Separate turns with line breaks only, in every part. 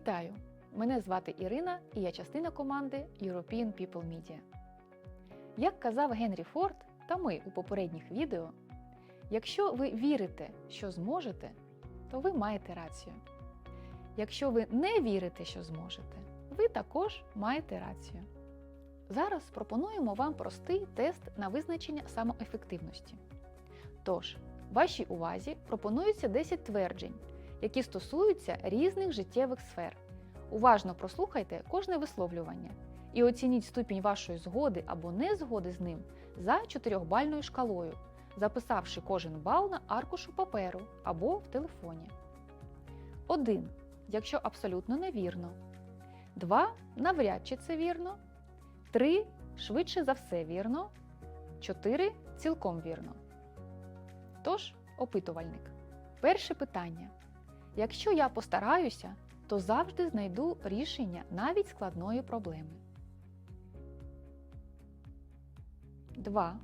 Вітаю! Мене звати Ірина і я частина команди European People Media. Як казав Генрі Форд та ми у попередніх відео, якщо ви вірите, що зможете, то ви маєте рацію. Якщо ви не вірите, що зможете, ви також маєте рацію. Зараз пропонуємо вам простий тест на визначення самоефективності. Тож, вашій увазі пропонується 10 тверджень, які стосуються різних життєвих сфер. Уважно прослухайте кожне висловлювання і оцініть ступінь вашої згоди або незгоди з ним за 4-бальною шкалою, записавши кожен бал на аркушу паперу або в телефоні. 1. Якщо абсолютно невірно. 2. Навряд чи це вірно. 3. Швидше за все вірно. 4. Цілком вірно. Тож, опитувальник. Перше питання. Якщо я постараюся, то завжди знайду рішення навіть складної проблеми. 2.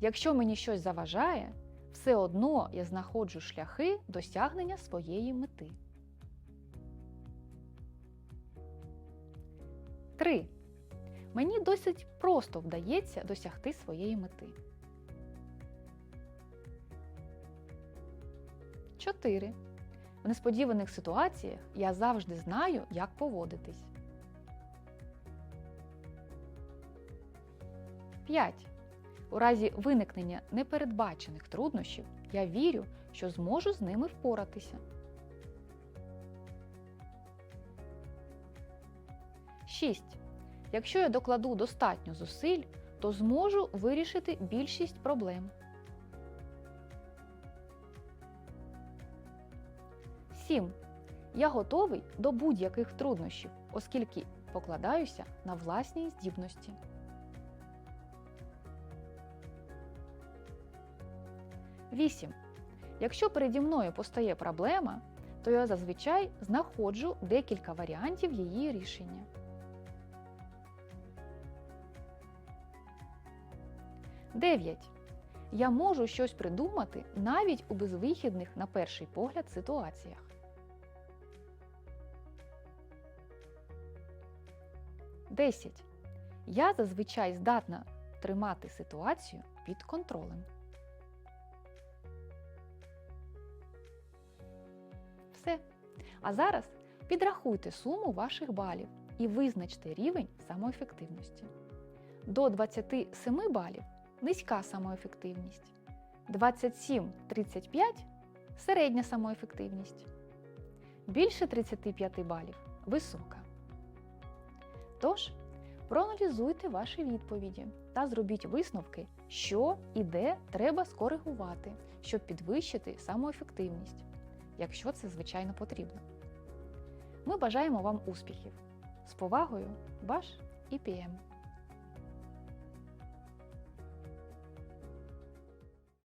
Якщо мені щось заважає, все одно я знаходжу шляхи досягнення своєї мети. 3. Мені досить просто вдається досягти своєї мети. 4. В несподіваних ситуаціях я завжди знаю, як поводитись. 5. У разі виникнення непередбачених труднощів я вірю, що зможу з ними впоратися. 6. Якщо я докладу достатньо зусиль, то зможу вирішити більшість проблем. 7. Я готовий до будь-яких труднощів, оскільки покладаюся на власні здібності. 8. Якщо переді мною постає проблема, то я зазвичай знаходжу декілька варіантів її рішення. 9. Я можу щось придумати навіть у безвихідних на перший погляд ситуаціях. 10. Я зазвичай здатна тримати ситуацію під контролем. Все. А зараз підрахуйте суму ваших балів і визначте рівень самоефективності. До 27 балів низька самоефективність. 27-35 середня самоефективність. Більше 35 балів висока. Тож, проаналізуйте ваші відповіді та зробіть висновки, що і де треба скоригувати, щоб підвищити самоефективність, якщо це звичайно потрібно. Ми бажаємо вам успіхів! З повагою, ваш ІПМ.